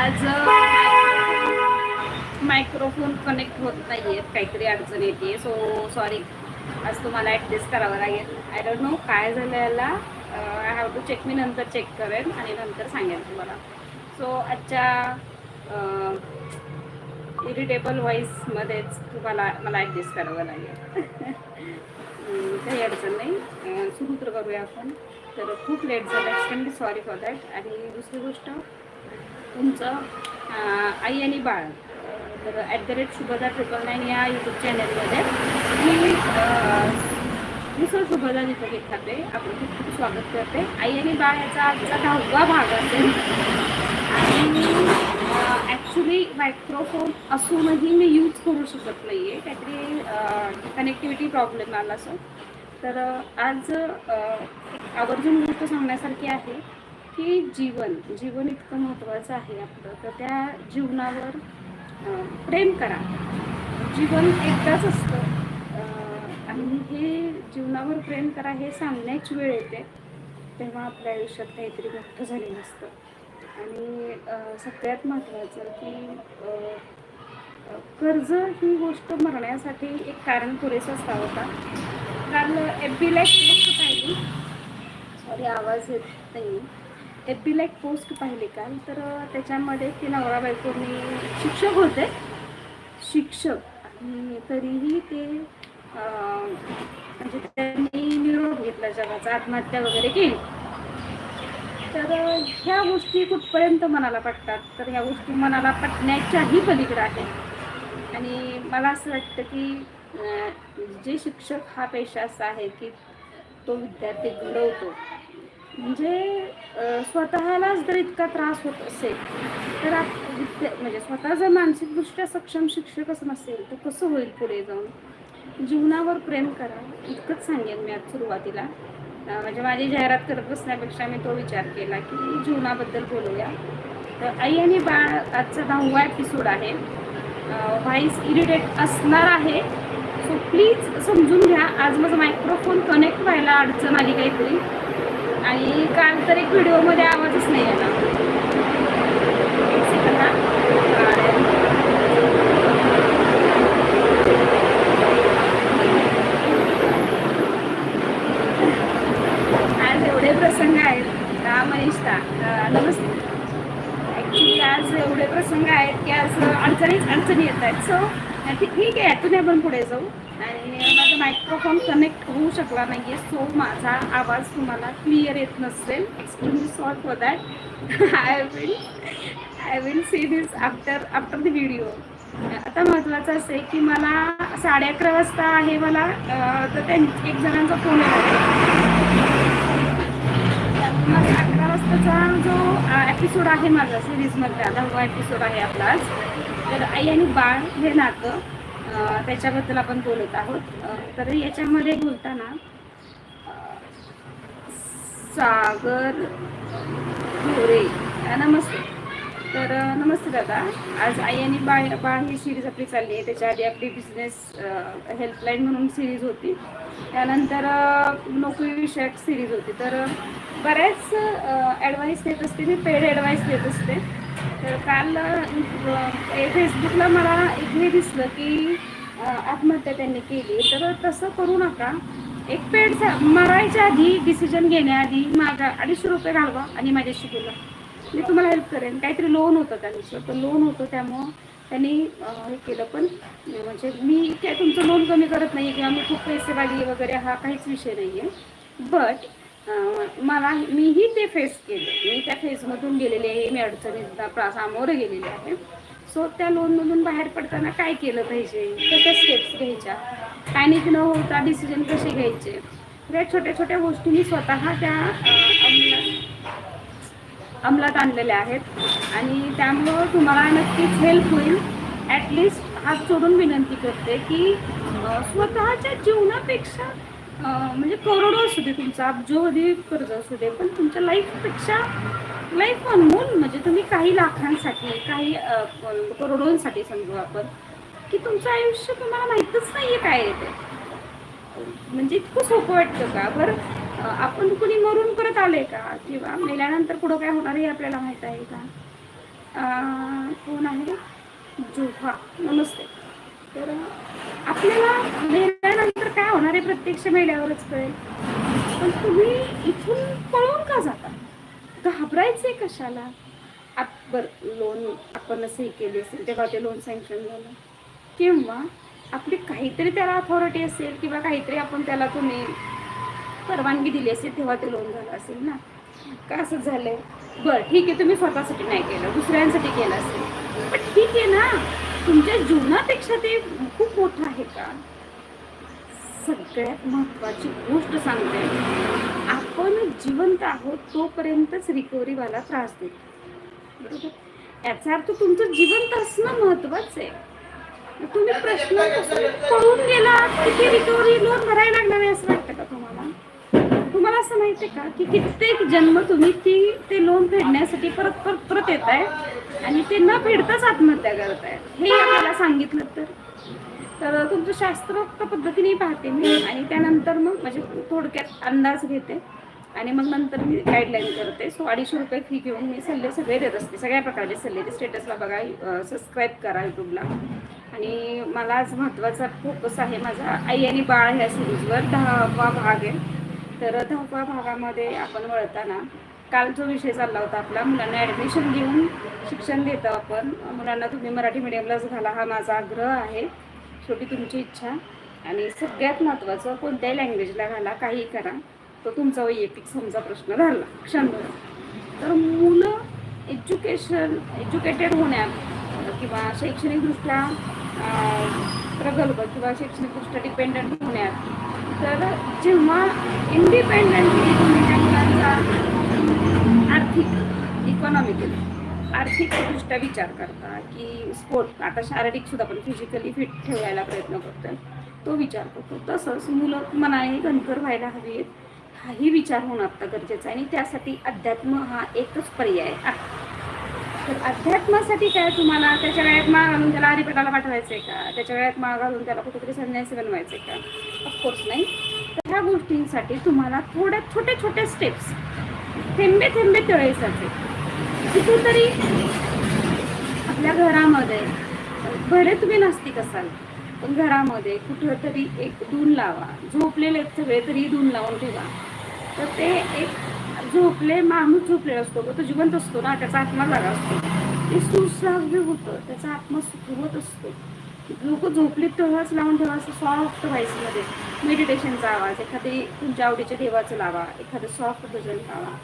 आज microphone connect होत नाही आहे काहीतरी अडचण येते. सो सॉरी आज तुम्हाला ॲडजस्ट करावं लागेल. आय डोंट नो काय झालं याला. आय हॅव टू चेक मी नंतर चेक करेन आणि नंतर सांगेन तुम्हाला. सो आजच्या इरिटेबल व्हॉईसमध्येच तुम्हाला मला ॲडजस्ट करावं लागेल. काही अडचण नाही. सुरू तर करूया आपण. तर खूप लेट झालं. एक्सटेंड सॉरी फॉर दॅट आणि दुसरी गोष्ट तुमचं आई आणि बाळ. तर at the rate Shubhada triple nine या यूट्यूब चॅनलमध्ये मी अं, मी सर शुभदा दीपक खाते आपलं खूप खूप स्वागत करते. आई आणि बाळ याचा आजचा दहावा भाग असेल. आणि ॲक्च्युली मायक्रोफोन असूनही मी यूज करू शकत नाही आहे काहीतरी कनेक्टिव्हिटी प्रॉब्लेम आला असं तर आज एक आवर्जून गोष्ट सांगण्यासारखी आहे. की जीवन जीवन इतकं महत्त्वाचं आहे आपलं. तर त्या जीवनावर प्रेम करा. जीवन एकदाच असतं. आणि हे जीवनावर प्रेम करा हे सांगण्याची वेळ येते. तेव्हा आपल्या आयुष्यात काहीतरी मोठं झालेलं असतं. आणि सगळ्यात महत्त्वाचं की कर्ज ही गोष्ट मरण्यासाठी एक कारण पुरेसं असावं का? कारण एफ बीला एक पाहिली सॉरी आवाज येत नाही एफ बीला एक पोस्ट पाहिली काल तर त्याच्यामध्ये ती नवरा बायकोनी शिक्षक होते. शिक्षक. आणि तरीही ते म्हणजे त्यांनी निरोप घेतला जगाचा आत्महत्या वगैरे केली. तर ह्या गोष्टी कुठपर्यंत मनाला पटतात? तर ह्या गोष्टी मनाला पटण्याच्याही पलीकडे आहेत. आणि मला असं वाटतं की जे शिक्षक हा पेशा असा आहे की तो विद्यार्थी घडवतो. म्हणजे स्वतःलाच जर इतका त्रास होत असेल तर आप म्हणजे स्वतः जर मानसिकदृष्ट्या सक्षम शिक्षकच नसेल तर कसं होईल पुढे जाऊन? जीवनावर प्रेम करा. इतकंच सांगेन मी आज सुरुवातीला. म्हणजे माझी जाहिरात करत बसण्यापेक्षा मी तो विचार केला की जीवनाबद्दल बोलूया. तर आई आणि बाळ आजचा दहावा एपिसोड आहे. व्हॉइस इरिटेट असणार आहे. सो प्लीज समजून घ्या. आज माझा मायक्रोफोन कनेक्ट व्हायला अडचण आली काहीतरी आणि काल तर एक व्हिडिओमध्ये आवाजच नाही आला. एक सेकंद हा. आज एवढे प्रसंग आहेत. का मनीषा अं, नमस्ते. ॲक्च्युली आज एवढे प्रसंग आहेत की आज अडचणीच अडचणी येत आहेत. सो ठीक ठीक आहे यातून आपण पुढे जाऊ. आणि माझा मायक्रोफोन कनेक्ट होऊ शकला नाही आहे सो माझा आवाज तुम्हाला क्लिअर येत नसेल. Extremely sorry for that I will I will see this after after the video आता महत्त्वाचं असं आहे की मला साडे अकरा वाजता आहे मला तर त्यां एक जणांचा फोन येणार माझा अकरा वाजताचा जो एपिसोड आहे माझा सिरीजमधला दहावा एपिसोड आहे आपला तर आई आणि बाळ हे नातं. त्याच्याबद्दल आपण बोलत आहोत. तर याच्यामध्ये बोलताना सागर गोरे नमस्ते. तर नमस्ते दादा. आज आई आणि बाळ बाळ ही सिरीज आपली चालली आहे. त्याच्या आधी आपली बिझनेस हेल्पलाईन म्हणून सिरीज होती. त्यानंतर नोकरीविषयक सिरीज होती. तर बऱ्याच ॲडवाईस देत असते मी पेड ॲडवाईस देत असते. तर काल फेसबुकला मला एक हे दिसलं की आत्महत्या त्यांनी केली. तर तसं करू नका. एक पेड मरायच्या आधी डिसिजन घेण्याआधी माझा अडीचशे रुपये घालवा आणि माझ्याशी बोला. मी तुम्हाला हेल्प करेन. काहीतरी लोन होतं त्यांचं. तर लोन होतं त्यामुळं त्यांनी हे केलं. पण म्हणजे मी काय तुमचं लोन कमी करत नाही किंवा मी खूप पैसे पैसेवाली वगैरे हा काहीच विषय नाही आहे बट मला मीही ते फेस केलं. मी त्या फेसमधून गेलेले आहे. मी अडचणीचा सामोरं गेलेले आहे. सो त्या लोनमधून बाहेर पडताना काय केलं पाहिजे? कशा स्टेप्स घ्यायच्या? पॅनिक न होता डिसिजन कसे घ्यायचे? या छोट्या छोट्या गोष्टी मी स्वतः त्या अंमलात आणलेल्या आहेत. आणि त्यामुळं तुम्हाला नक्कीच हेल्प होईल. ॲटलिस्ट हात सोडून विनंती करते की स्वतःच्या जीवनापेक्षा म्हणजे करोडो असू दे तुमचा अब्जोवधी कर्ज असू दे पण तुमच्या लाईफपेक्षा लाईफ अनमोल म्हणजे तुम्ही काही लाखांसाठी काही करोडोंसाठी समजू आपण की तुमचं आयुष्य तुम्हाला माहीतच नाही आहे काय आहे ते. म्हणजे इतकं सोपं वाटतं का? बरं आपण कुणी मरून परत आले का? किंवा मेल्यानंतर पुढं काय होणार हे आपल्याला माहीत आहे का? कोण आहे? जोहा. नमस्ते. तर आपल्याला मेल्यानंतर काय होणार आहे प्रत्यक्ष मेल्यावरच कळेल. पण तुम्ही इथून पळून का जाता? घाबरायचे कशाला? आप बरं लोन आपण हे केले असेल तेव्हा ते लोन सँक्शन झालं. किंवा आपली काहीतरी त्याला अथॉरिटी असेल किंवा काहीतरी आपण त्याला तुम्ही परवानगी दिली असेल तेव्हा ते लोन झालं असेल ना? का असं झालंय? बरं ठीक आहे तुम्ही स्वतःसाठी नाही केलं दुसऱ्यांसाठी केलं असेल. पण ठीक आहे ना? तुमच्या जीवनापेक्षा ते खूप मोठं आहे का? सगळ्यात महत्त्वाची गोष्ट सांगते. आपण जिवंत आहोत तोपर्यंतच रिकव्हरीवाला त्रास देतो. बरोबर? याचा अर्थ तुमचं जिवंत असणं महत्वाचं आहे. तुम्ही प्रश्न कसं पळून गेला किती रिकव्हरी लोन भरायला लागणार आहे असं वाटतं का तुम्हाला? तुम्हाला असं माहिती आहे का की कित्येक जन्म तुम्ही ती ते लोन फेडण्यासाठी परत परत परत येत आहे आणि ते न फेडताच आत्महत्या करत हे आपल्याला सांगितलं तर. तर तुमचं शास्त्रोक्त पद्धतीने पाहते मी. आणि त्यानंतर मग म्हणजे थोडक्यात अंदाज घेते. आणि मग नंतर मी गाईडलाईन करते. सो अडीचशे रुपये फी घेऊन मी सल्ले सगळे देत असते. सगळ्या प्रकारचे सल्ले. ते स्टेटसला बघा सबस्क्राईब करा यूट्यूबला आणि मला आज महत्त्वाचा फोकस आहे माझा. आई आणि बाळ ह्या सिरीजवर दहावा भाग आहे. तर दहाव्या भागामध्ये आपण वळताना काल जो विषय चालला होता आपला. मुलांना ॲडमिशन घेऊन शिक्षण देतो आपण. मुलांना तुम्ही मराठी मिडियमलाच घाला हा माझा आग्रह आहे. शेवटी तुमची इच्छा. आणि सगळ्यात महत्त्वाचं कोणत्याही लँग्वेजला घाला काही करा. तो तुमचा वैयक्तिक समजा प्रश्न झाला. क्षणभर. तर मुलं एज्युकेशन एज्युकेटेड होण्यात किंवा शैक्षणिकदृष्ट्या प्रगल्भ किंवा शैक्षणिकदृष्ट्या डिपेंडंट होण्यात तर जेव्हा इंडिपेंडंटली तुम्ही त्या मुलांचा आर्थिक इकॉनॉमिकली आर्थिकदृष्ट्या विचार करता की स्पोर्ट आता शारीरिक सुद्धा आपण फिजिकली फिट ठेवायला प्रयत्न करतोय. तो विचार करतो. तसंच मुलं मनाने गणकर व्हायला हवी आहेत हाही विचार होणं आता गरजेचा आहे. आणि त्यासाठी अध्यात्म हा एकच पर्याय आहे. तर अध्यात्मासाठी काय तुम्हाला त्याच्या वेळात माळ घालून त्याला हरिपटाला पाठवायचं आहे का? त्याच्या वेळात माळ घालून त्याला कुठेतरी संन्यासी बनवायचं आहे का ऑफकोर्स नाही. तर ह्या गोष्टींसाठी तुम्हाला थोड्या छोटे छोटे स्टेप्स थेंबे थेंबे तळेसाचे कुठेतरी आपल्या घरामध्ये भले तुम्ही नास्तिक असाल पण घरामध्ये कुठंतरी एक धून लावा. झोपलेले आहेत सगळे तरी धून लावून ठेवा. तर ते एक झोपले माणूस झोपलेला असतो. तो जिवंत असतो ना त्याचा आत्मा जागा असतो. ते सुश्राव्य होतं. त्याचा आत्मा सुखवत असतो. लोक झोपलीत तेव्हाच लावून ठेवा असं सॉफ्ट व्हॉइसमध्ये मेडिटेशनचा आवाज एखादी तुमच्या आवडीच्या देवाचं लावा एखादं सॉफ्ट भजन लावा.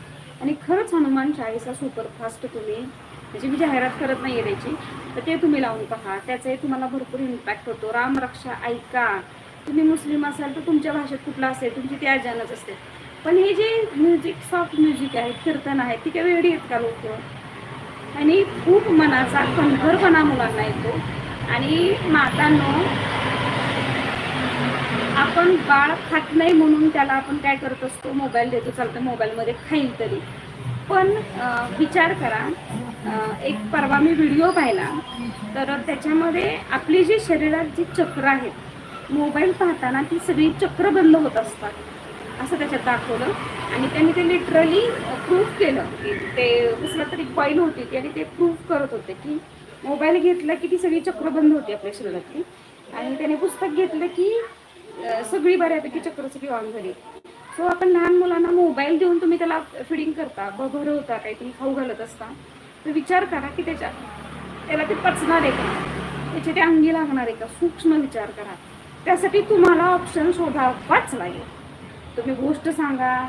आणि खरंच हनुमान चाळीसा सुपरफास्ट तुम्ही म्हणजे मी जाहिरात करत नाही आहे त्याची तर ते तुम्ही लावून पहा. त्याचाही तुम्हाला भरपूर इम्पॅक्ट होतो. रामरक्षा ऐका. तुम्ही मुस्लिम असाल तर तुमच्या भाषेत कुठला असेल तुमची त्या अजानच असते. पण हे जे म्युझिक सॉफ्ट म्युझिक आहे कीर्तन आहे ती काय वेळी आहेत का लोक? आणि खूप मनाचा खंखरपणा मुलांना येतो. आणि मातांनो आपण बाळ खात नाही म्हणून त्याला आपण काय करत असतो? मोबाईल देतो. चालतं मोबाईलमध्ये खाईल तरी. पण विचार करा. एक परवा मी व्हिडिओ पाहिला. तर त्याच्यामध्ये आपली जी शरीरात जी चक्र आहेत मोबाईल पाहताना ती सगळी चक्र बंद होत असतात. असं त्याच्यात दाखवलं. आणि त्यांनी ते लिटरली प्रूफ केलं की ते कसलं तरी बैल होती ती आणि ते प्रूफ करत होते की मोबाईल घेतला की ती सगळी चक्र बंद होती आपल्या शरीरातली. आणि त्याने पुस्तक घेतलं की सगळी बऱ्यापैकी चक्र सगळी ऑन झाली. सो आपण लहान मुलांना मोबाईल देऊन तुम्ही त्याला फिडिंग करता ब- भरवता काही तुम्ही खाऊ घालत असता तर विचार करा की त्याच्या त्याला ते पचणार आहे का? त्याच्या ते अंगी लागणार आहे का? सूक्ष्म विचार करा. त्यासाठी तुम्हाला ऑप्शन शोधावाच लागेल तुम्ही गोष्ट सांगा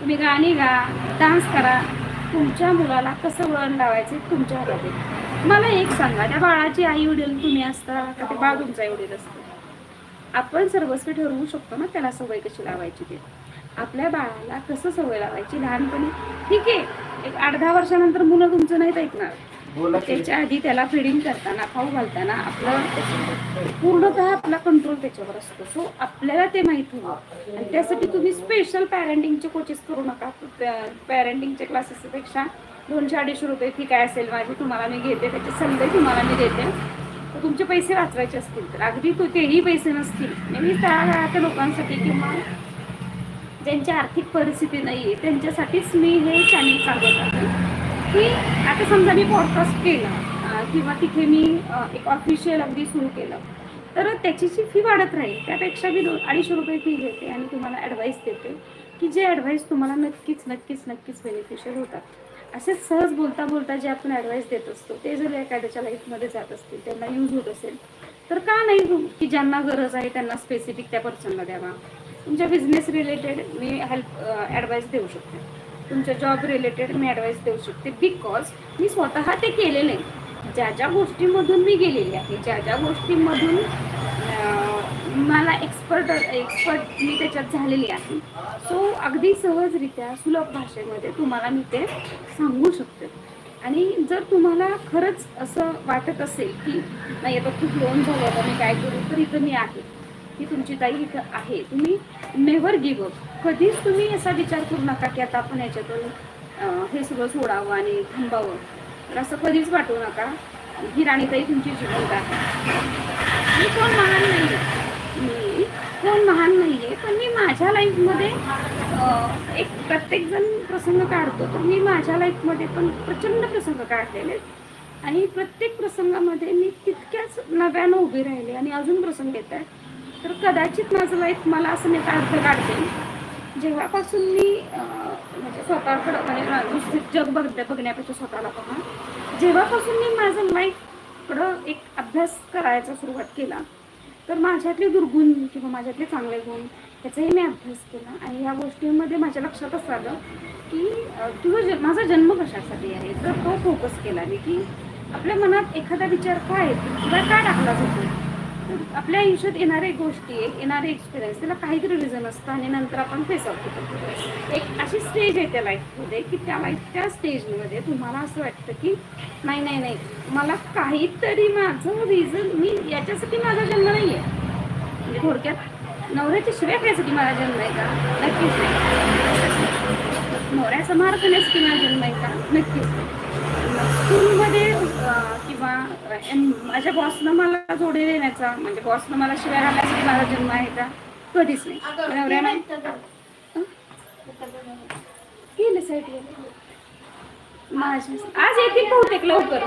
तुम्ही गाणी गा डान्स करा. तुमच्या मुलाला कसं वळण लावायचे तुमच्या हातात आहे मला एक सांगा त्या बाळाची आई वडील तुम्ही असता का ते बाळ तुमचा आई वडील असतं आपण सर्वस्वी ठरवू शकतो ना त्याला सवय कशी लावायची ते. आपल्या बाळाला कसं सवय लावायची लहानपणी? ठीक आहे एक आठ दहा वर्षानंतर मुलं तुमचं नाहीत ऐकणार. ना त्याच्या आधी त्याला फिडिंग करताना खाऊ घालताना आपलं पूर्णतः आपला कंट्रोल त्याच्यावर असतो. सो आपल्याला ते माहीत हवं. आणि त्यासाठी तुम्ही स्पेशल पॅरेंटिंगचे कोचेस करू नका. पॅरेंटिंगच्या क्लासेसपेक्षा दोनशे अडीचशे रुपये फी काय असेल माझी तुम्हाला मी घेते. त्याचे संदे तुम्हाला मी देते. तर तुमचे पैसे वाचवायचे असतील तर. अगदी तो तेही पैसे नसतील. नेहमी त्या त्या लोकांसाठी किंवा ज्यांची आर्थिक परिस्थिती नाही आहे त्यांच्यासाठीच मी हे चॅनल चालवत आहे. की आता समजा मी पॉडकास्ट केला किंवा तिथे मी एक ऑफिशियल अगदी सुरू केलं तर त्याची जी फी वाढत राहील. त्यापेक्षा मी दोन अडीचशे रुपये फी घेते आणि तुम्हाला ॲडवाईस देते की जे ॲडवाईस तुम्हाला नक्कीच नक्कीच नक्कीच बेनिफिशियल होतात. असे सहज बोलता बोलता जे आपण ॲडवाईस देत असतो ते जर एखाद्याच्या लाईफमध्ये जात असतील त्यांना यूज होत असेल तर का नाही हो, की ज्यांना गरज आहे त्यांना स्पेसिफिक त्या पर्सनला द्यावा. तुमच्या बिझनेस रिलेटेड मी हेल्प ॲडवाईस देऊ शकते. तुमच्या जॉब रिलेटेड मी ॲडवाईस देऊ शकते. बिकॉज मी स्वतः ते केलेलं आहे. ज्या ज्या गोष्टीमधून मी गेलेली आहे ज्या ज्या गोष्टीमधून मला एक्सपर्ट एक्सपर्ट मी त्याच्यात झालेली आहे. सो अगदी सहजरित्या सुलभ भाषेमध्ये तुम्हाला मी ते सांगू शकते. आणि जर तुम्हाला खरंच असं वाटत असेल की नाही आता खूप लोन झालं आता मी काय करू? तर इथं मी आहे. की तुमची ताई इथं आहे. तुम्ही नेव्हर गिव्ह अप कधीच तुम्ही असा विचार करू नका की आता आपण याच्यातून हे सगळं सोडावं आणि थांबावं. तर असं कधीच वाटू नका. ही राणीताई तुमची जिवंत आहे. मी कोण महान नाही आहे मी कोण महान नाही आहे पण मी माझ्या लाईफमध्ये एक प्रत्येकजण प्रसंग काढतो. तर मी माझ्या लाईफमध्ये पण प्रचंड प्रसंग काढलेले आहेत. आणि प्रत्येक प्रसंगामध्ये मी तितक्याच नव्यानं उभी राहिले आणि अजून प्रसंग येत आहे तर कदाचित माझं लाईफ मला असं नाही का अर्थ काढते. जेव्हापासून मी म्हणजे स्वतःकडं म्हणजे जग बघ बघण्यापेक्षा स्वतःला पहा जेव्हापासून मी माझं लाईफकडं एक अभ्यास करायचा सुरुवात केला तर माझ्यातले दुर्गुण किंवा माझ्यातले चांगले गुण त्याचाही मी अभ्यास केला. आणि ह्या गोष्टींमध्ये माझ्या लक्षातच आलं की तुझा तुझं ज माझा जन्म कशासाठी आहे? तर तो फोकस केला मी की आपल्या मनात एखादा विचार काय येतो किंवा काय टाकला जातो? आपल्या आयुष्यात येणाऱ्या गोष्टी एक येणारे एक्सपिरियन्स त्याला काहीतरी रिझन असतं आणि नंतर आपण फेस आउट करतो एक अशी स्टेज आहे त्या लाईफमध्ये की त्या लाईफ त्या स्टेजमध्ये तुम्हाला असं वाटतं की नाही नाही नाही मला काहीतरी माझं रिझन मी याच्यासाठी माझा जन्म नाही आहे म्हणजे थोडक्यात नवऱ्याच्या शिव्या खायसाठी माझा जन्म आहे का? नक्कीच नाही. नवऱ्याचा मार माझा जन्म आहे का? नक्कीच नाही. स्कूलमध्ये किंवा माझ्या बॉसनं मला जोडे देण्याचा म्हणजे बॉसनं मला शिव्या घालण्यासाठी माझा जन्म आहे का? कधीच नाही. नवऱ्यानं गेले साईड माझ्या आज येतील बहुतेक लवकर.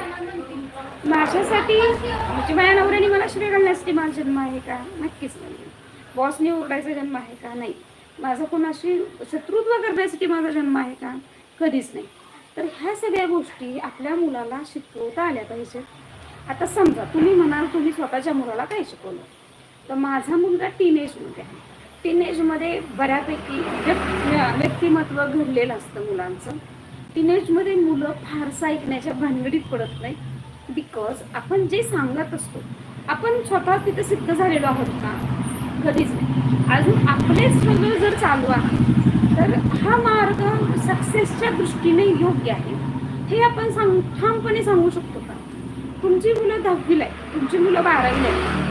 माझ्यासाठी म्हणजे माझ्या नवऱ्याने मला शिव्या घालण्यासाठी माझा जन्म आहे का? नक्कीच नाही. बॉसने ओरडायचा जन्म आहे का? नाही. माझा कोणाशी शत्रुत्व करण्यासाठी माझा जन्म आहे का? कधीच नाही. तर ह्या सगळ्या गोष्टी आपल्या मुलाला शिकवता आल्या पाहिजेत. आता समजा तुम्ही म्हणाल तुम्ही स्वतःच्या मुलाला काय शिकवलं? तर माझा मुलगा टीनेजमध्ये आहे. टीनेजमध्ये बऱ्यापैकी व्यक्तिमत्व घडलेलं असतं मुलांचं. टीनेजमध्ये मुलं फारसं ऐकण्याच्या भानगडीत पडत नाही बिकॉज आपण जे सांगत असतो आपण स्वतः तिथे सिद्ध झालेलो आहोत का? कधीच नाही. अजून आपले स्ट्रगल जर चालू आहे तर हा मार्ग सक्सेसच्या दृष्टीने योग्य आहे. हे आपण सांग ठामपणे सांगू शकतो का? तुमची मुलं दहावीला आहे तुमची मुलं बारावीला आहे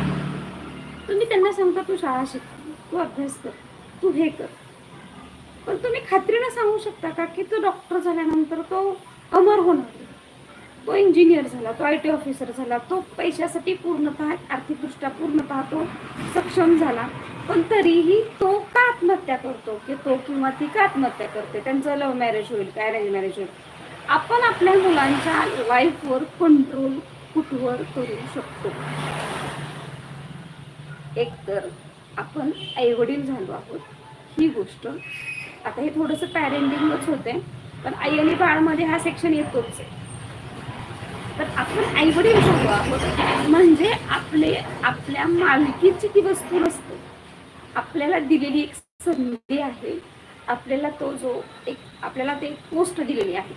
तुम्ही त्यांना सांगता तू शाळा शिक तू अभ्यास कर तू हे कर. पण तुम्ही खात्रीनं सांगू शकता का की तो डॉक्टर झाल्यानंतर तो अमर होणार? तो इंजिनियर झाला तो आय टी ऑफिसर झाला तो पैशासाठी पूर्णतः आर्थिकदृष्ट्या पूर्णतः तो सक्षम झाला. पण तरीही तो का आत्महत्या करतो? की तो किंवा ती का आत्महत्या करते? त्यांचं लव्ह मॅरेज होईल काय अरेंज मॅरेज होईल? आपण आपल्या मुलांच्या लाईफवर कंट्रोल कुठवर करू शकतो? एक तर आपण आईवडील झालो आहोत ही गोष्ट आता हे थोडंसं पॅरेंटिंगच होते पण आई आणि बाळमध्ये हा सेक्शन येतोच आहे. तर आपण आईवडील झालो आहोत म्हणजे आपले आपल्या मालकीची ती वस्तू नसते आपल्याला दिलेली एक संधी आहे आपल्याला तो जो एक आपल्याला ते पोस्ट दिलेली आहे.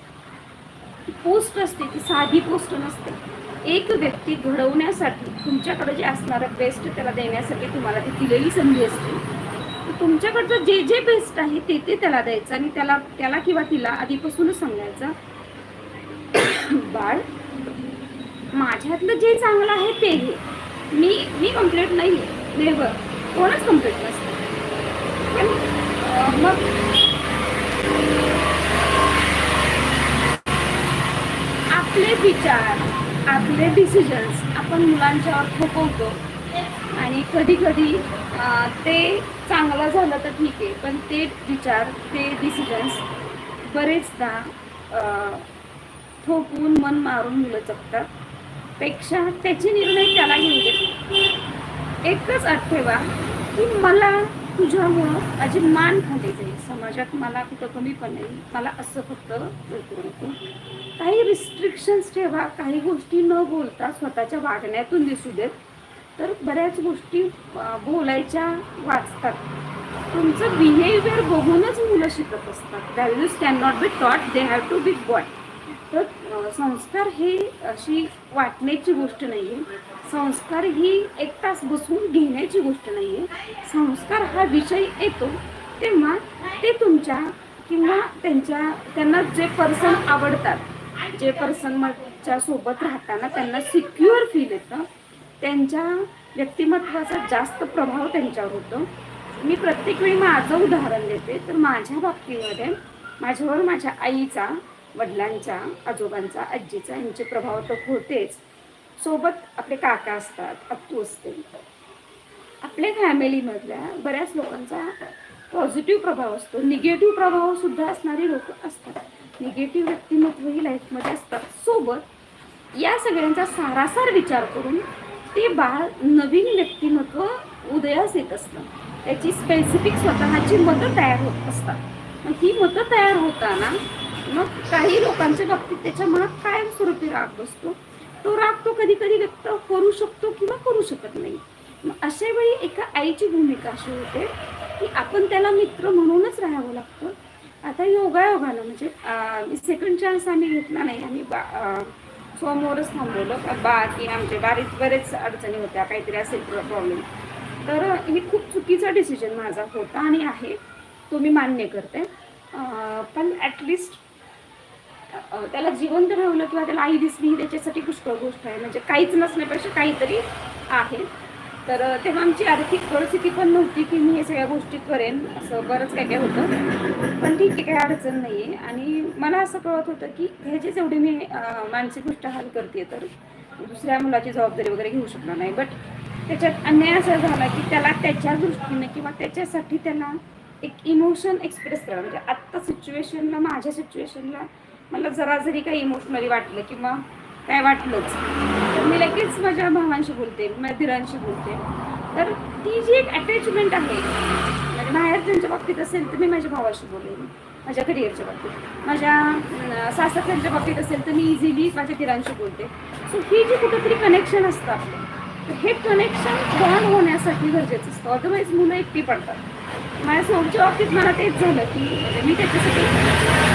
पोस्ट असते ती साधी पोस्ट नसते. एक व्यक्ती घडवण्यासाठी तुमच्याकडे जे असणारं बेस्ट त्याला देण्यासाठी तुम्हाला ती दिलेली संधी असते. तुमच्याकडचं जे जे बेस्ट आहे ते ते त्याला द्यायचं आणि त्याला त्याला किंवा तिला आधीपासूनच सांगायचं. बाळ माझ्यातलं जे चांगलं आहे ते घे. मी मी कंप्लीट नाही आहे नेव्हर कोणच कंप्लीट नसतं. पण मग? आपले विचार आपले डिसिजन्स आपण मुलांच्यावर थोपवतो. आणि कधी कधी ते चांगलं झालं तर ठीक आहे. पण ते विचार ते डिसिजन्स बरेचदा अं, थोपवून मन मारून मुलं जगतात. पेक्षा त्याचे निर्णय त्याला घेऊ देत एकच अट ठेवा की मला तुझ्यामुळं माझी मान खाली जाईल समाजात मला कुठं कमी पण नाही. मला असं फक्त नको. काही रिस्ट्रिक्शन्स ठेवा. काही गोष्टी न बोलता स्वतःच्या वागण्यातून दिसू देत. तर बऱ्याच गोष्टी बोलायच्या वाचतात. तुमचं बिहेवियर बघूनच मुलं शिकत असतात. Values can not be taught they have to be boy तर संस्कार हे अशी वाटण्याची गोष्ट नाही आहे संस्कार ही एक तास बसून घेण्याची गोष्ट नाही आहे संस्कार हा विषय येतो तेव्हा ते तुमच्या किंवा त्यांच्या त्यांना जे पर्सन आवडतात जे पर्सन माझ्या सोबत राहताना त्यांना सिक्युअर फील येतं. त्यांच्या व्यक्तिमत्वाचा जास्त प्रभाव त्यांच्यावर होतो. मी प्रत्येक वेळी माझं उदाहरण देते. तर माझ्या बाबतीमध्ये माझ्यावर माझ्या आईचा वडिलांच्या आजोबांचा आजीचा यांचे प्रभाव तर होतेच. सोबत आपले काका असतात अत्तू असते. आपल्या फॅमिलीमधल्या बऱ्याच लोकांचा पॉझिटिव्ह प्रभाव असतो. निगेटिव्ह प्रभाव सुद्धा असणारी लोक असतात. निगेटिव्ह व्यक्तिमत्व ही लाईफमध्ये असतात. सोबत या सगळ्यांचा सारासार विचार करून ते बाळ नवीन व्यक्तिमत्व उदयास येत असतं. त्याची स्पेसिफिक स्वतःची मतं तयार होत असतात. मग ही मतं तयार होताना मग काही लोकांच्या बाबतीत त्याच्या मनात कायमस्वरूपी राग बसतो. तो राग तो कधी कधी व्यक्त करू शकतो किंवा करू शकत नाही. मग अशा वेळी एका आईची भूमिका अशी होते की आपण त्याला मित्र म्हणूनच राहावं लागतं. आता योगायोगानं म्हणजे सेकंड चान्स आम्ही घेतला नाही. आम्ही बा समोरच थांबवलं. बा की आमचे बारीक बरेच अडचणी होत्या. काहीतरी असेल प्रॉब्लेम तर हे खूप चुकीचा डिसिजन माझा होता आणि आहे. तो मी मान्य करते. पण ॲटलिस्ट त्याला जिवंत राहणं किंवा त्याला आई दिसली त्याच्यासाठी पुष्कळ गोष्ट आहे. म्हणजे काहीच नसण्यापेक्षा काहीतरी आहे. तर तेव्हा आमची आर्थिक परिस्थिती पण नव्हती की मी हे सगळ्या गोष्टी करेन असं बरंच काय काय होतं. पण ठीक आहे काही अडचण नाही आहे आणि मला असं कळत होतं की ह्याचीच एवढी मी मानसिक गोष्ट हाल करते तर दुसऱ्या मुलाची जबाबदारी वगैरे घेऊ शकणार नाही. बट त्याच्यात अन्याय असा झाला की त्याला त्याच्या दृष्टीने किंवा त्याच्यासाठी त्याला एक इमोशन एक्सप्रेस करा. म्हणजे आत्ता सिच्युएशनला माझ्या सिच्युएशनला मला जरा जरी काही इमोशनली वाटलं किंवा काय वाटलंच तर मी लगेच माझ्या भावांशी बोलते माझ्या दिरांशी बोलते. तर ती जी एक अटॅचमेंट आहे म्हणजे बाहेरच्यांच्या बाबतीत असेल तर मी माझ्या भावाशी बोलेन माझ्या करिअरच्या बाबतीत. माझ्या अं, सासरच्यांच्या बाबतीत असेल तर मी इझिली माझ्या दिरांशी बोलते. सो ही जी कुठंतरी कनेक्शन असतं आपलं तर हे कनेक्शन बॉन्ड होण्यासाठी गरजेचं असतं. अदरवाईज मुलं एकटी पडतात. माझ्या सोबच्या बाबतीत मला तेच झालं की म्हणजे मी त्याच्यासाठी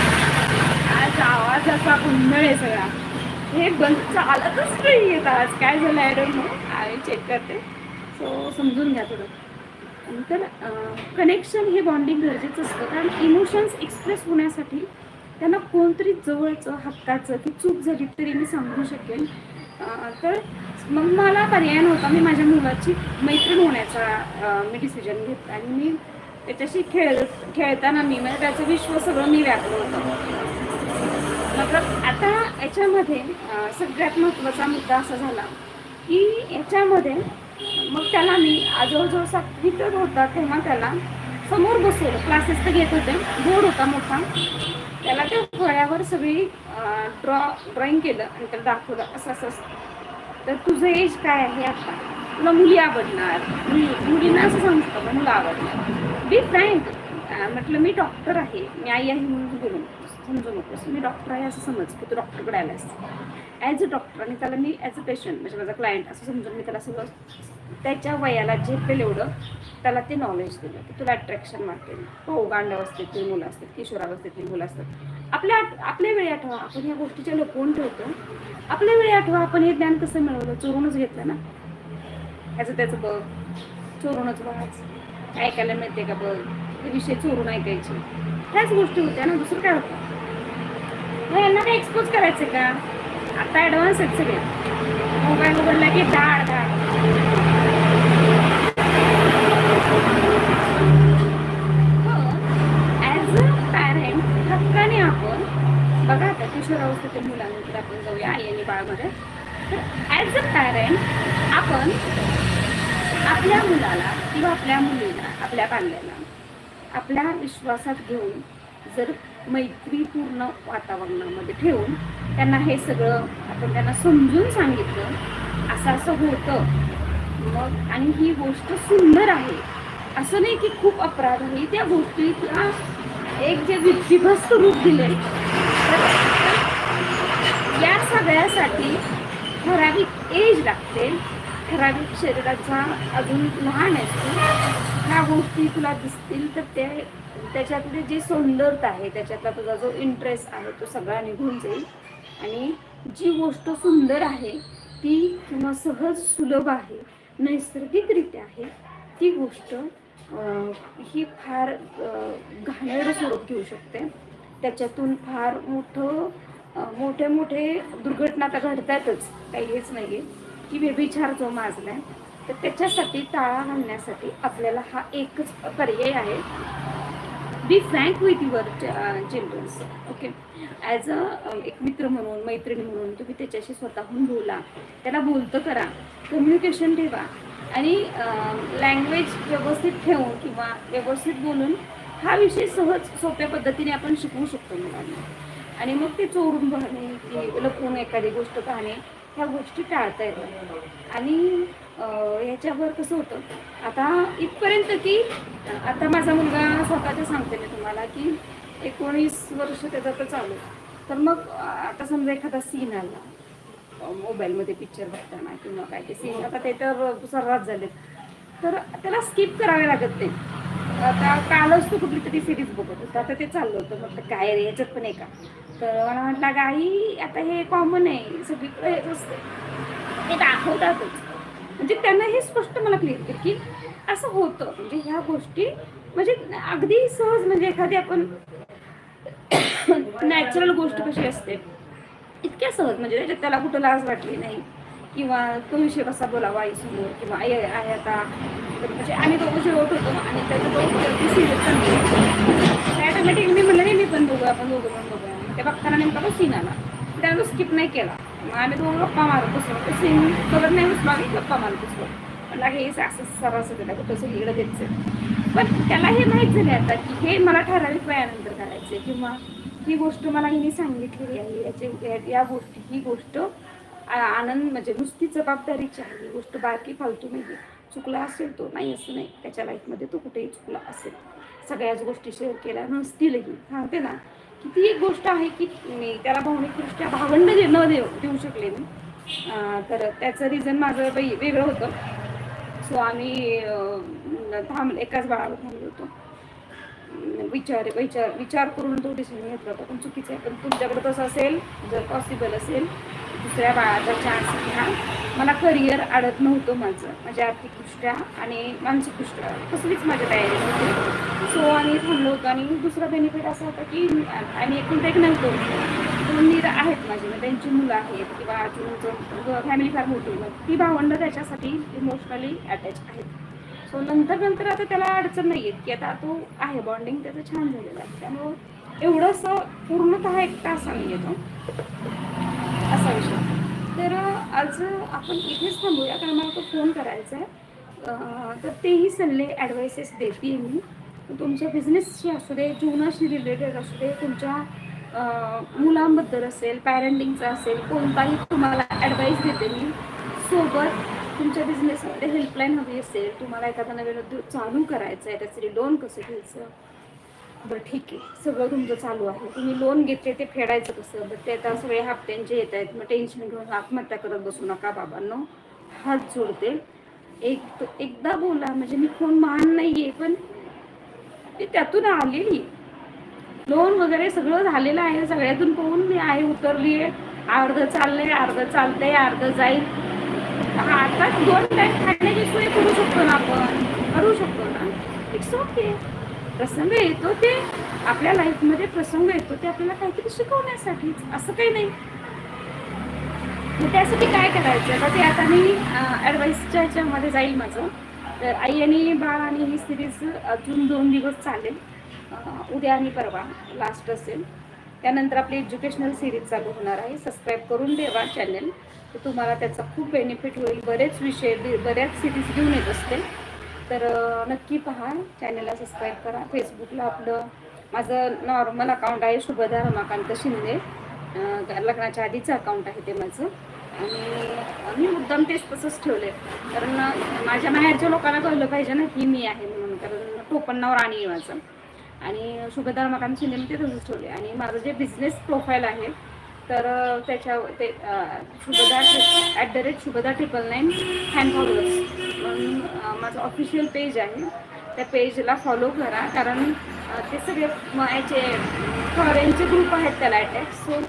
आज आवाजाचा गोंधळ आहे सगळा. हे बंद चालतच नाही येत आज. काय झालं आहे डोंट नो आय चेक करते. सो समजून घ्या थोडं. तर कनेक्शन हे बॉन्डिंग गरजेचं असतं. कारण इमोशन्स एक्सप्रेस होण्यासाठी त्यांना कोणतरी जवळचं हक्काचं की चूक झाली तरी मी सांगू शकेन. तर मग मला पर्याय नव्हता. मी माझ्या मुलाची मैत्रीण होण्याचा मी डिसिजन घेतला आणि मी त्याच्याशी खेळ खेळताना मी म्हणजे त्याचं विश्व सगळं मी व्यापलं होतं. मतलब आता याच्यामध्ये सगळ्यात महत्त्वाचा मुद्दा असा झाला की याच्यामध्ये मग त्याला मी आजवळजवळ सातवीतच होता तेव्हा त्याला समोर बसवलं. क्लासेस तर घेत होते. बोर्ड होता मोठा. त्याला त्या फळ्यावर सगळी ड्रॉ ड्रॉइंग केलं आणि त्याला दाखवलं. असं असं असतं. तर तुझं एज काय आहे आता? तुला मुली आवडणार. मुली मुलींना असं समजतं मुलं आवडणार. बी फ्रँक म्हटलं मी डॉक्टर आहे. मी आई आहे म्हणून बोलून. समजू नकोस मी डॉक्टर आहे असं समज की तू डॉक्टरकडे आलास ॲज अ डॉक्टर आणि त्याला मी ॲज अ पेशंट म्हणजे माझा क्लायंट असं समजून मी त्याला सगळं त्याच्या वयाला झेपेल एवढं त्याला ते नॉलेज दिलं. की तुला अट्रॅक्शन वाटेल हो गांडावस्थेतील मुलं असतात किशोरावस्थेतील मुलं असतात. आपल्या आठ- आपल्या वेळी आठवा आपण या गोष्टीच्या लपवून ठेवतो. आपल्या वेळी आठवा आपण हे ज्ञान कसं मिळवलं? चोरूनच घेतलं ना? ह्याचं त्याचं बघ. चोरूनच वाच ऐकायला मिळते का बघ? हे विषय चोरून ऐकायचे. ह्याच गोष्टी होत्या ना. दुसरं काय होतं? मग यांना काय एक्सपोज करायचं का? आता ॲडव्हान्स आहेत सगळे. मोबाईल उघडला की धाड धाड. ॲज अ पॅरेंट हक्काने आपण बघा आता किशोर अवस्थेतील मुलांनंतर आपण जाऊया आई आणि बाळामध्ये तर ॲज अ पॅरेंट आपण आपल्या मुलाला किंवा आपल्या मुलीला आपल्या पाल्याला आपल्या विश्वासात घेऊन जर मैत्रीपूर्ण वातावरणामध्ये ठेवून त्यांना हे सगळं आपण त्यांना समजून सांगितलं असं असं होतं. मग आणि ही गोष्ट सुंदर आहे. असं नाही की खूप अपराध आहे. त्या गोष्टीला एक जे विभस्त रूप दिले तर या सगळ्यासाठी ठराविक एज लागते. ठराविक शरीराचा अजून लहान असतो ह्या गोष्टी तुला दिसतील तर ते त्याच्यातली जी सौंदर्यता आहे त्याच्यातला तुझा जो इंटरेस्ट आहे तो सगळा निघून जाईल. आणि जी गोष्ट सुंदर आहे ती किंवा सहज सुलभ आहे नैसर्गिकरित्या आहे ती गोष्ट ही फार घाणेरडं स्वरूप घेऊ शकते. त्याच्यातून फार मोठं मोठे मोठे दुर्घटना आता घडतातच काही हेच नाही आहे की व्यभिचार जो माजला आहे तर त्याच्यासाठी टाळा घालण्यासाठी आपल्याला हा एकच पर्याय आहे. Be frank with your childrens okay as a एक मित्र म्हणून मैत्रीण म्हणून तुम्ही त्याच्याशी स्वतःहून बोला. त्याला बोलतं करा. कम्युनिकेशन ठेवा. आणि लँग्वेज व्यवस्थित ठेवून किंवा व्यवस्थित बोलून हा विषय सहज सोप्या पद्धतीने आपण शिकवू शकतो मुलांना. आणि मग ते चोरून पाहणे की लपवून एखादी गोष्ट पाहणे ह्या गोष्टी टाळता येतात. आणि याच्यावर कसं होतं? आता इथपर्यंत की आता माझा मुलगा स्वतःचं सांगते मी तुम्हाला की एकोणीस वर्ष त्याचा तर चालू आहे. तर मग आता समजा एखादा सीन आला मोबाईलमध्ये पिक्चर बघताना किंवा काय ते सीन आता ते तर सर्रास झालेत. तर त्याला स्किप करावे लागत नाही आता कालच तो कुठली तरी सिरीज बघत होता आता ते चाललं होतं. म्हटलं काय रे याच्यात पण आहे का तर मला म्हटलं गाई आता हे कॉमन आहे सगळीकडे हेच असते ते दाखवतातच. म्हणजे त्यांना हे स्पष्ट मला क्लिअर केलं की असं होतं. म्हणजे ह्या गोष्टी म्हणजे अगदी सहज म्हणजे एखादी आपण नॅचरल गोष्ट कशी असते इतक्या सहज म्हणजे त्याच्यात त्याला कुठं लाज वाटली नाही. किंवा तो विषय कसा बोलावा आईसमोर किंवा आई आहे आता म्हणजे आम्ही दोघं जेवत होतो आणि त्याचं दोघं सिरियल चांगली मी म्हणलं नाही मी पण बघू आपण दोघं पण बघूया. ते बघताना नेमका तो सीन आला. त्यानं तो स्किप नाही केला. मग आम्ही दोन गप्पा मारत बसलो तो सेम कलर नाही बसलो आम्ही गप्पा मारत बसलो पण हे असं सरस त्याला कुठं सगळीकडे द्यायचं पण त्याला हे माहीत झाले आता की हे मला ठराविक वयानंतर करायचे किंवा ही गोष्ट मला हिने सांगितलेली आहे याचे या- या गोष्टी ही गोष्ट आनंद म्हणजे नुसती जबाबदारीची आहे ही गोष्ट बाकी फालतू नाही चुकला असेल तो नाही असं नाही त्याच्या लाईफमध्ये तो कुठेही चुकला असेल सगळ्याच गोष्टी शेअर केल्या नसतीलही सांगते ना किती एक गोष्ट आहे की मी त्याला भावनिकदृष्ट्या भावंड जे न देऊ देऊ शकले मी. तर त्याचं रिझन माझं बाई वेगळं होतं. सो आम्ही थांब एकाच बाळावर थांबलो होतो. विचार विचार विचार करून तो डिसिजन घेतला होता. पण चुकीचं आहे. पण तुमच्याकडे तसं असेल जर पॉसिबल असेल दुसऱ्या बाळाचा चान्स घ्या. मला करिअर अडत नव्हतं माझं. माझ्या आर्थिकदृष्ट्या आणि मानसिकदृष्ट्या. कसलीच माझ्या तयारी नव्हती सो आम्ही थांबलो होतो आणि दुसरा बेनिफिट असा होता की आणि एकूण एक नव्हतो दोन आहेत माझे. मग त्यांची मुलं आहेत किंवा अजून फॅमिली फार मोठी मग ती भावंड त्याच्यासाठी इमोशनली अटॅच आहेत. सो नंतर नंतर आता त्याला अडचण नाही येत की आता तो आहे. बॉन्डिंग त्याचं छान झालेलं आहे. त्यामुळं एवढंसं पूर्णतः एकटा असा नाही येतो असा विषय. तर आज आपण इथेच थांबूया कारण मला तो फोन करायचा आहे. तर तेही सल्ले ॲडवायसेस देते मी. तुमच्या बिझनेसशी असू दे जीवनाशी रिलेटेड असू दे तुमच्या मुलांबद्दल असेल पॅरेंटिंगचं असेल कोणताही तुम्हाला ॲडवाईस देते मी. सोबत तुमच्या बिझनेसमध्ये हेल्पलाईन हवी असेल तुम्हाला एखादा नवीन उद्योग चालू करायचा आहे त्यासाठी लोन कसं घ्यायचं? बरं ठीक आहे. सगळं तुमचं चालू आहे. तुम्ही लोन घेतले ते फेडायचं कसं? बरं ते आता सगळे हप्त्यांचे येत आहेत. मग टेन्शन घेऊन आत्महत्या करत बसू नका बाबांनो. हात जोडते. एक एकदा बोला. म्हणजे मी कोण मान नाही आहे पण ती त्यातून आलेली. लोन वगैरे सगळं झालेलं आहे. सगळ्यातून पाहून मी आहे उतरली आहे अर्ध चाललंय अर्ध चालतंय अर्ध जाईल. हा, आता दोन टाईम खाण्याची सोय करू शकतो ना आपण. करू शकतो ना. इट्स ओके प्रसंग येतो ते आपल्या लाईफमध्ये प्रसंग येतो ते आपल्याला काहीतरी शिकवण्यासाठीच असं काही नाही. मग त्यासाठी काय करायचं? आता ते आता मी ॲडवाईसच्या ह्याच्यामध्ये जाईल माझं. तर आई आणि बाळ आणि ही सिरीज अजून दोन दिवस चालेल. उद्या आणि परवा लास्ट असेल. त्यानंतर आपली एज्युकेशनल सिरीज चालू होणार आहे. सबस्क्राईब करून ठेवा चॅनल तर तुम्हाला त्याचा खूप बेनिफिट होईल. बरेच विषय बऱ्याच सिरीज घेऊन येत असते. तर नक्की पहा. चॅनलला सबस्क्राईब करा. फेसबुकला आपलं माझं नॉर्मल अकाउंट आहे शुभदा रमाकांत शिंदे. लग्नाच्या आधीचं अकाउंट आहे ते माझं. आणि मी मुद्दाम तेच तसंच ठेवले कारण माझ्या माहेरच्या लोकांना कळलं पाहिजे ना की मी आहे म्हणून. कारण टोपण राणी आहे माझं. आणि शुभदा रमाकांत शिंदे मी ते तसंच ठेवले आणि माझं जे बिझनेस प्रोफाईल आहे तर त्याच्या ते Shubhada at the rate Shubhada triple nine hand followers म्हणून माझं ऑफिशियल पेज आहे. त्या पेजला फॉलो करा. कारण ते सगळे याचे फॉरेनचे ग्रुप आहेत त्याला अटॅक सो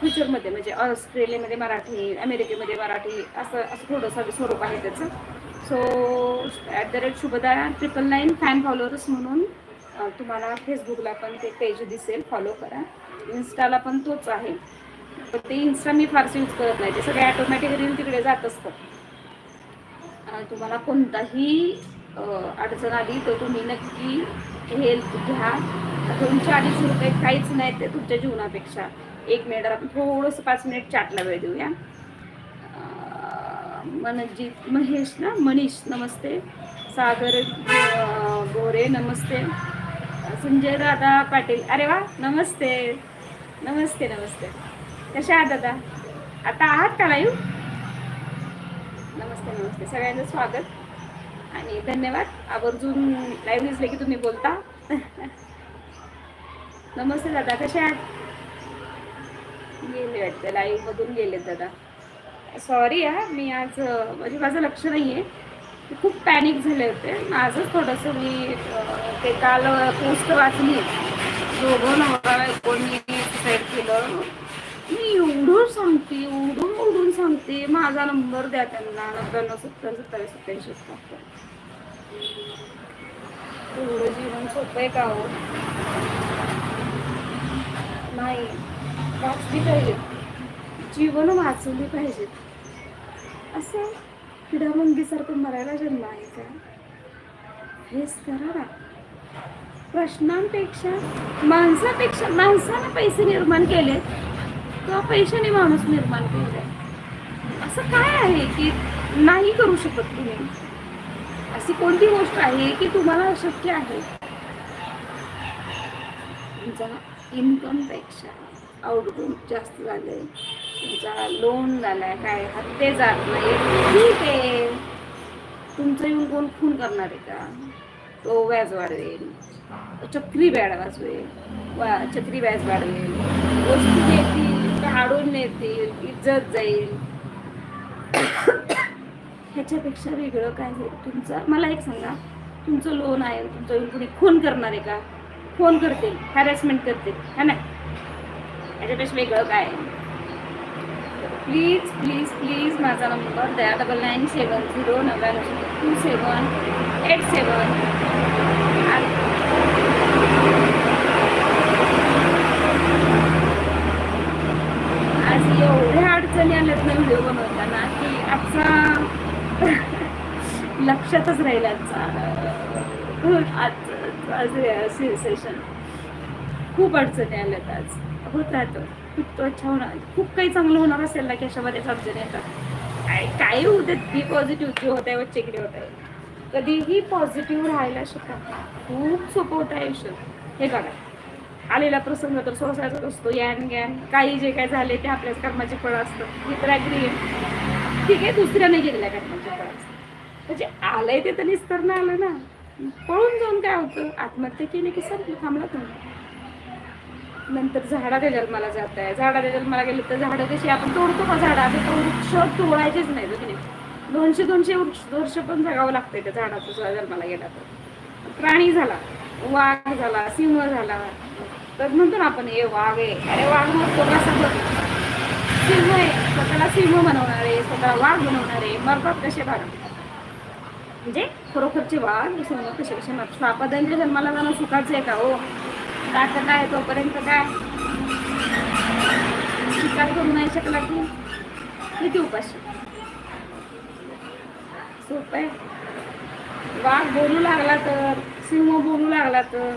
फ्युचरमध्ये म्हणजे ऑस्ट्रेलियामध्ये मराठी अमेरिकेमध्ये मराठी असं असं थोडंसं स्वरूप आहे त्याचं. So at the rate Shubhada triple nine fan followers म्हणून तुम्हाला फेसबुकला पण ते पेज दिसेल. फॉलो करा. इन्स्टाला पण तोच आहे. पण ते इन्स्टा मी फारसे यूज करत नाही. ते सगळे ॲटोमॅटिक रील तिकडे जात असतं तुम्हाला कोणताही अडचण आली तर तुम्ही नक्की हेल्प घ्या. दोनशे अडीच रुपये काहीच नाही ते तुमच्या जीवनापेक्षा. एक मिनिट आपण थोडंसं पाच मिनिट चाटला वेळ देऊया. मनजित महेश ना? मनीष नमस्ते. सागर गोरे नमस्ते. संजय दादा पाटील. अरे वा नमस्ते. नमस्ते नमस्ते. कशा आहात दादा? आता आहात का लाईव्ह नमस्ते नमस्ते. सगळ्यांचं स्वागत. आणि धन्यवाद. आवर्जून लाईव्ह दिसले की तुम्ही बोलता. नमस्ते दादा कसे आहात? गेले वाटतं. लाईव्ह मधून गेले दादा. सॉरी हा. मी आज म्हणजे माझं लक्ष नाही आहे खूप पॅनिक झाले होते. माझंच थोडंसं मी ते काल पोस्ट वाचली दोघं नवरा कोणी सुसाईड केलं. मी एवढं सांगते एवढं एवढून सांगते. माझा नंबर द्या त्यांना नव्याण्णव सत्तर सत्तावीस सत्याऐंशी एवढं जीवन सोपं आहे का हो? नाही. वाचली पाहिजेत जीवन वाचवली पाहिजेत असं किडामंदीसारखं मरायला जन्म आहे का? हेच करा ना. प्रश्नांपेक्षा माणसापेक्षा माणसानं पैसे निर्माण केले किंवा पैशाने माणूस निर्माण केलाय असं काय आहे की नाही करू शकत तुम्ही? अशी कोणती गोष्ट आहे की तुम्हाला अशक्य आहे? तुमचा इन्कमपेक्षा आउटकम जास्त झालंय. तुमचा लोन झालाय काय हत्ते जात नाही. ठीक आहे. तुमचं येऊन कोण खून करणार आहे का? तो व्याज वाढवेल चक्री बॅड वाजवेल. वा चक्री व्याज वाढवेल. वस्तू येतील काढून नेतील इज्जत जाईल. ह्याच्यापेक्षा वेगळं काय आहे तुमचं मला एक सांगा. तुमचं लोन आहे तुमचं येऊन कोणी खून करणार आहे का? फोन करते हॅरॅसमेंट करते है ना? ह्याच्यापेक्षा वेगळं काय? आहे प्लीज प्लीज प्लीज माझा नंबर द्या. डबल नाईन सेवन झिरो नव्याण्णव टू सेवन एट सेवन आज एवढ्या अडचणी आल्यात ना व्हिडिओ बनवताना की आजचा लक्षातच राहील आजचा. आज आज सेशन खूप अडचणी आल्यात आज. होत राहतं. खूप तो अच्छा होणार. खूप काही चांगलं होणार असेल ना की अशामध्येच अडचणी येतात. काय काय होऊ देत? बी पॉझिटिव्ह जे होत आहे वच्चे किती होत आहे. कधीही पॉझिटिव्ह राहायला शिका. खूप सोपं होतं आयुष्य. हे बघा. आलेला प्रसंग तर सोसायचाच असतो. यान ग्यान काही जे काय झाले ते आपल्याच कर्माचे फळ असतं. हे ठीक आहे दुसऱ्याने गेलेल्या कर्माचे फळ असतं. म्हणजे आलंय ते तर निस्तरणं आलं ना. पळून जाऊन काय होतं? आत्महत्या केली की संपलं थांबला तुम्ही. नंतर झाडाच्या जन्माला जात आहे. झाडाच्या जन्माला गेलं तर झाडं कशी आपण तोडतो का झाडं? आता तो वृक्ष तोडायचेच नाही हो नाही? दोनशे दोनशे वृक्ष वर्ष पण जगावं लागतंय त्या झाडाचं जन्माला गेला तर. प्राणी झाला वाघ झाला सिंह झाला तर म्हणतो ना आपण हे वाघ आहे अरे वाघ मग तो सिंह आहे स्वतःला सिंह बनवणारे स्वतःला वाघ बनवणारे मरतात कसे बघा म्हणजे खरोखरचे वाघ सिंह कसे कसे मरतात? स्वापदांच्या जन्माला जाणं सुखाचं आहे का हो? आता काय तोपर्यंत काय? शिकार करू नाही शकला की? किती उपाशी? सोपं आहे. वाघ बोलू लागला तर सिंह बोलू लागला तर.